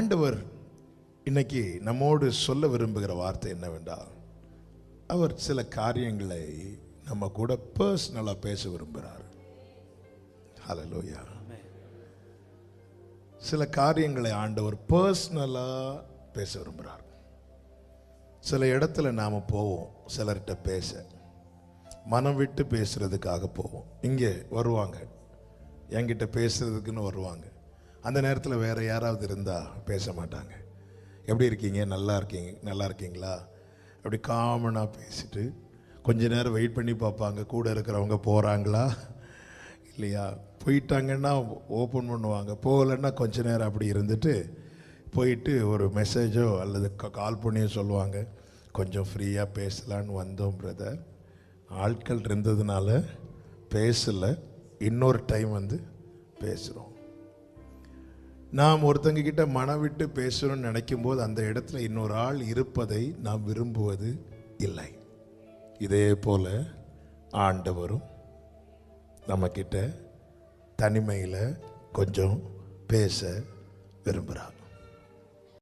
ஆண்டவர் இன்னைக்கு நம்மோடு சொல்ல விரும்புகிற வார்த்தை என்னவென்றால் அவர் சில காரியங்களை நம்ம கூட பர்சனலாக பேச விரும்புகிறார். ஹலலோயா சில காரியங்களை ஆண்டவர் பர்சனலாக பேச விரும்புகிறார். சில இடத்துல நாம் போவோம் சிலர்கிட்ட பேச. மனம் விட்டு பேசுறதுக்காக போவோம். இங்கே வருவாங்க. என்கிட்ட பேசுறதுக்குன்னு வருவாங்க. அந்த நேரத்தில் வேறு யாராவது இருந்தால் பேச மாட்டாங்க. எப்படி இருக்கீங்க? நல்லா இருக்கீங்க? நல்லா இருக்கீங்களா? அப்படி காமனாக பேசிட்டு கொஞ்ச நேரம் வெயிட் பண்ணி பார்ப்பாங்க. கூட இருக்கிறவங்க போகிறாங்களா இல்லையா? போயிட்டாங்கன்னா ஓப்பன் பண்ணுவாங்க. போகலைன்னா கொஞ்ச நேரம் அப்படி இருந்துட்டு போயிட்டு ஒரு மெசேஜோ அல்லது கால் பண்ணியோ சொல்லுவாங்க. கொஞ்சம் ஃப்ரீயாக பேசலான்னு வந்தோம் பிரதர். ஆட்கள் இருந்ததுனால பேசலை. இன்னொரு டைம் வந்து பேசுகிறோம் நாம் ஒருத்தங்க கிட்ட மனம் விட்டு பேசணும்னு நினைக்கும் போது அந்த இடத்துல இன்னொரு ஆள் இருப்பதை நாம் விரும்புவது இல்லை. இதே போல் ஆண்டவரும் நம்மக்கிட்ட தனிமையில் கொஞ்சம் பேச விரும்புகிறார்